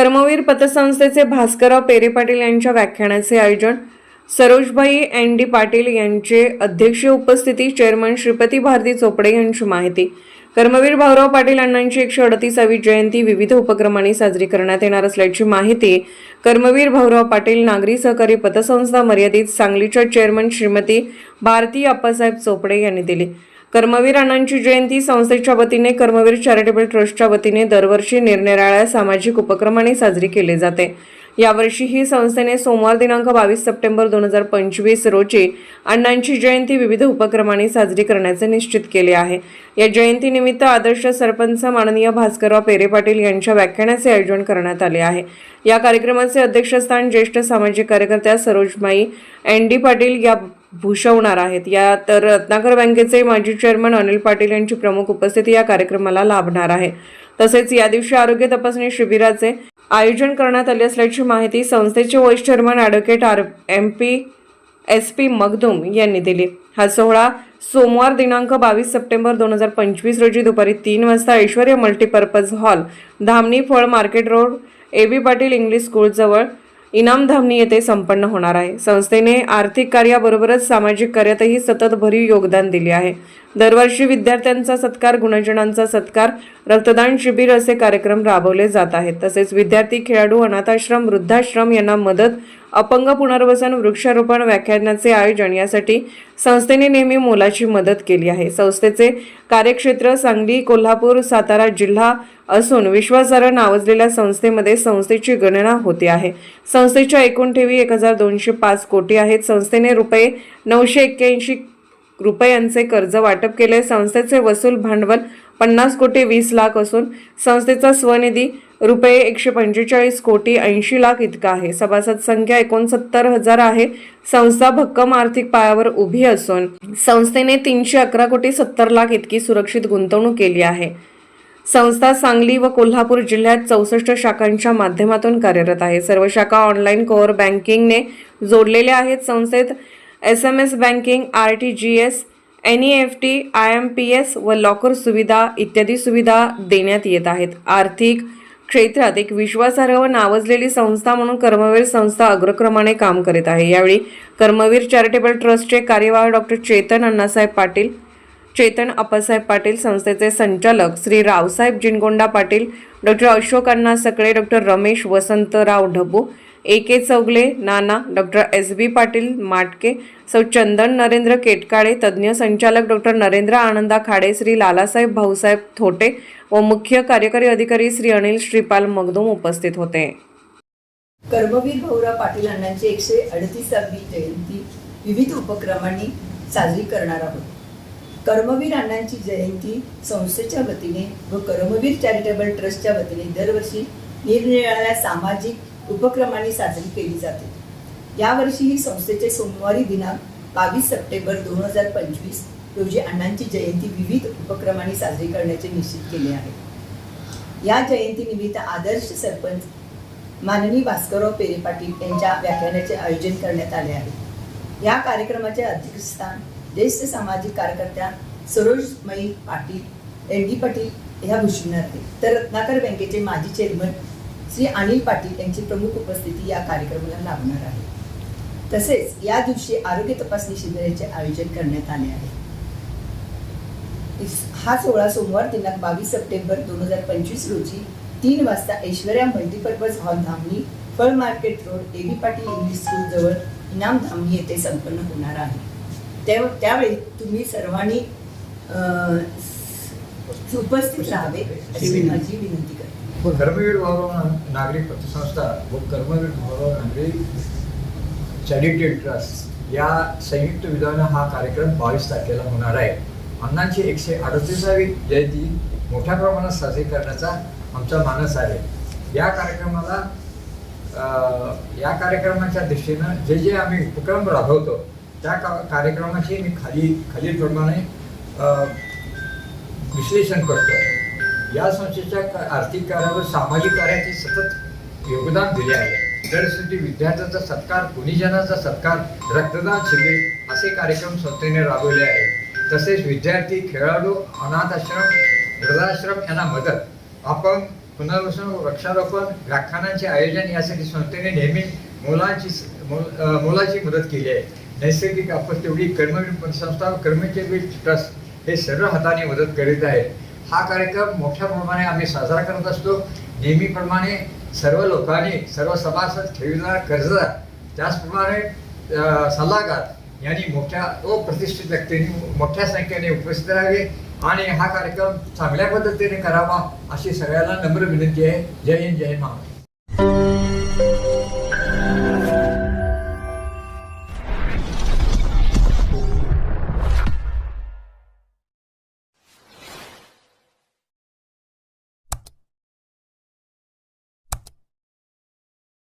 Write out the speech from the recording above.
कर्मवीर पतसंस्थेचे भास्करराव पेरे पाटील यांच्या व्याख्यानाचे आयोजन सरोजभाई एन डी पाटील यांचे अध्यक्षीय उपस्थिती चेअरमन श्रीपती भारती चोपडे यांची माहिती. कर्मवीर भाऊराव पाटील अण्णांची एकशे अडतीसावी जयंती विविध उपक्रमांनी साजरी करण्यात येणार असल्याची माहिती कर्मवीर भाऊराव पाटील नागरी सहकारी पतसंस्था मर्यादित सांगलीच्या चेअरमन श्रीमती भारती अप्पासाहेब चोपडे यांनी दिली. कर्मवीर अण्णांची जयंती संस्थेच्या वतीने कर्मवीर चॅरिटेबल ट्रस्टच्या वतीने दरवर्षी निरनिराळ्या सामाजिक उपक्रमाने साजरी केले जाते. यावर्षी ही संस्थेने सोमवार दिनांक बावीस सप्टेंबर दोन हजार पंचवीस रोजी अण्णांची जयंती विविध उपक्रमांनी साजरी करण्याचे निश्चित केले आहे. या जयंतीनिमित्त आदर्श सरपंच माननीय भास्करराव पेरे पाटील यांच्या व्याख्यानाचे आयोजन करण्यात आले आहे. या कार्यक्रमाचे अध्यक्षस्थान ज्येष्ठ सामाजिक कार्यकर्त्या सरोजमाई एन डी पाटील या भूषवणार आहेत. या तर रत्नाकर बँकेचे माजी चेअरमन अनिल पाटील यांची प्रमुख उपस्थिती या कार्यक्रमाला लाभणार आहे. तसेच या दिवशी आरोग्य तपासणी शिबिराचे आयोजन करण्यात आले असल्याची माहिती संस्थेचे vice chairman advocate R M P S P Magdum यांनी दिली. हा सोहळा सोमवार दिनांक बावीस सप्टेंबर दोन हजार पंचवीस रोजी दुपारी तीन वाजता ऐश्वर्य मल्टीपर्पज हॉल धामणी फळ market road A B Patil English स्कूलजवळ Inamdhamani येथे संपन्न होणार आहे. संस्थेने आर्थिक कार्याबरोबरच सामाजिक कार्यातही सतत भरीव योगदान दिले आहे. दरवर्षी विद्यार्थ्यांचा सत्कार गुणजनांचा सत्कार रक्तदान शिबिर असे कार्यक्रम राबवले जात आहेत. तसेच विद्यार्थी खेळाडू अनाथाश्रम वृद्धाश्रम यांना मदत अपंग पुनर्वसन वृक्षारोपण व्याख्यानाचे आयोजन यासाठी संस्थेने नेहमी मोलाची मदत केली आहे. संस्थेचे कार्यक्षेत्र सांगली कोल्हापूर सातारा जिल्हा असून विश्वासार्ह नावाजलेल्या संस्थेमध्ये संस्थेची गणना होते आहे. संस्थेच्या एकूण ठेवी एक हजार दोनशे पाच कोटी आहेत. संस्थेने रुपये नऊशे एक्क्याऐंशी रुपयांचे कर्ज वाटप केले. संस्थेचे वसूल भांडवल पन्नास कोटी वीस लाख असून संस्थेचा स्वनिधी रुपये एकशे पंचेचाळीस कोटी ऐंशी लाख इतका आहे. सभासद संख्या एकोणसत्तर हजार आहे. संस्था भक्कम आर्थिक पायावर उभी असून संस्थेने तीनशे अकरा कोटी सत्तर लाख इतकी सुरक्षित गुंतवणूक केली आहे. संस्था सांगली व कोल्हापूर जिल्ह्यात चौसष्ट शाखांच्या माध्यमातून कार्यरत आहे. सर्व शाखा ऑनलाईन कोअर बँकिंगने जोडलेल्या आहेत. संस्थेत S M S banking R T G S N E F T I M P S व लॉकर सुविधा इत्यादी सुविधा देण्यात येत आहेत. आर्थिक क्षेत्रात एक विश्वासार्ह व नावाजलेली संस्था म्हणून कर्मवीर संस्था अग्रक्रमाने काम करीत आहे. यावेळी कर्मवीर चॅरिटेबल ट्रस्टचे कार्यवाह डॉक्टर चेतन अण्णासाहेब पाटील चेतन अप्पासाहेब पाटील संस्थेचे संचालक Shri Raosaheb Jingonda Patil doctor Ashok Anna Sakale doctor Ramesh Vasantrao Dhabu A K Chougule Nana doctor S B Patil Matke Sau Chandan Narendra Ketkale तज्ज्ञ संचालक डॉक्टर नरेंद्र आनंदा खाडे श्री लालासाहेब भाऊसाहेब थोटे व मुख्य कार्यकारी अधिकारी श्री अनिल श्रीपाल मगदूम उपस्थित होते. कर्मवीर भाऊराव पाटील अण्णांची एकशे अडतीसावी जयंती विविध उपक्रमांनी साजरी करणार आहोत. कर्मवीर अण्णांची जयंती संस्थेच्या वतीने व कर्मवीर चॅरिटेबल ट्रस्टच्या वतीने दरवर्षी निरनिराळ्या सामाजिक उपक्रमांनी साजरी केली जाते. यावर्षी ही संस्थेचे सोमवारी दिनांक बावीस सप्टेंबर दोन हजार पंचवीस रोजी अण्णांची जयंती विविध उपक्रमांनी साजरी करण्याचे निश्चित केले आहे. या जयंतीनिमित्त आदर्श सरपंच माननीय भास्करराव पेरे पाटील यांच्या व्याख्यानाचे आयोजन करण्यात आले आहे. या कार्यक्रमाचे अध्यक्षस्थान ज्येष्ठ सामाजिक कार्यकर्त्या सरोजमयी पाटील एन डी पाटील ह्या भूषवणार तर रत्नाकर बँकेचे माजी चेअरमन श्री अनिल पाटील यांची प्रमुख उपस्थिती या कार्यक्रमाला लाभणार आहे. तसेच या दिवशी आरोग्य तपासणी शिबिराचे आयोजन करण्यात आले आहे. हा सोहळा सोमवार दिनांक बावीस सप्टेंबर दोन हजार पंचवीस रोजी तीन वाजता ऐश्वर्या मल्टीपर्पज हॉल धामणी फळ market road A B Patil English school जवळ इनाम धामणी येथे संपन्न होणार आहे. त्यावेळी तुम्ही सर्वांनी उपस्थित राहावे अशी माझी विनंती करते. कर्मवीर भाऊराव नागरिक पतसंस्था व कर्मवीर भाऊराव नागरिक चॅरिटेबल ट्रस्ट या संयुक्त विधानं हा कार्यक्रम बावीस तारखेला होणार आहे. अण्णांची एकशे अडतीसावी जयंती मोठ्या प्रमाणात साजरी करण्याचा आमचा मानस आहे. या कार्यक्रमाला या कार्यक्रमाच्या दृष्टीनं जे जे आम्ही उपक्रम राबवतो त्या का कार्यक्रमाची मी खाली खालीलप्रमाणे अ, विश्लेषण करतो. या संस्थेच्या आर्थिक कार्यावर सामाजिक कार्याचे सतत योगदान दिले आहे. दरवर्षी विद्यार्थ्यांचा सत्कार गुणीजनाचा सत्कार रक्तदान शिबिर असे कार्यक्रम संस्थेने राबवले आहेत. तसेच विद्यार्थी खेळाडू अनाथ आश्रम वृद्धाश्रम यांना मदत आपण पुनर्वसन वृक्षारोपण व्याख्यानांचे आयोजन यासाठी संस्थेने नेहमी मुलांची मुलाची मदत केली आहे. नैसर्गिक आपत्ती एवढी कर्मवीर संस्था कर्मचारी ट्रस्ट हे सर्व हाताने मदत करीत आहे. हा कार्यक्रम मोठ्या प्रमाणे आम्ही साजरा करत असतो. नेहमीप्रमाणे सर्व लोकांनी सर्व सभासद ठेवीदार कर्जदार त्याचप्रमाणे सल्लागार यांनी मोठ्या अप्रतिष्ठित व्यक्तींनी मोठ्या संख्येने उपस्थित राहावे आणि हा कार्यक्रम चांगल्या पद्धतीने करावा अशी सगळ्यांना नम्र विनंती आहे. जय हिंद जय महाराष्ट्र.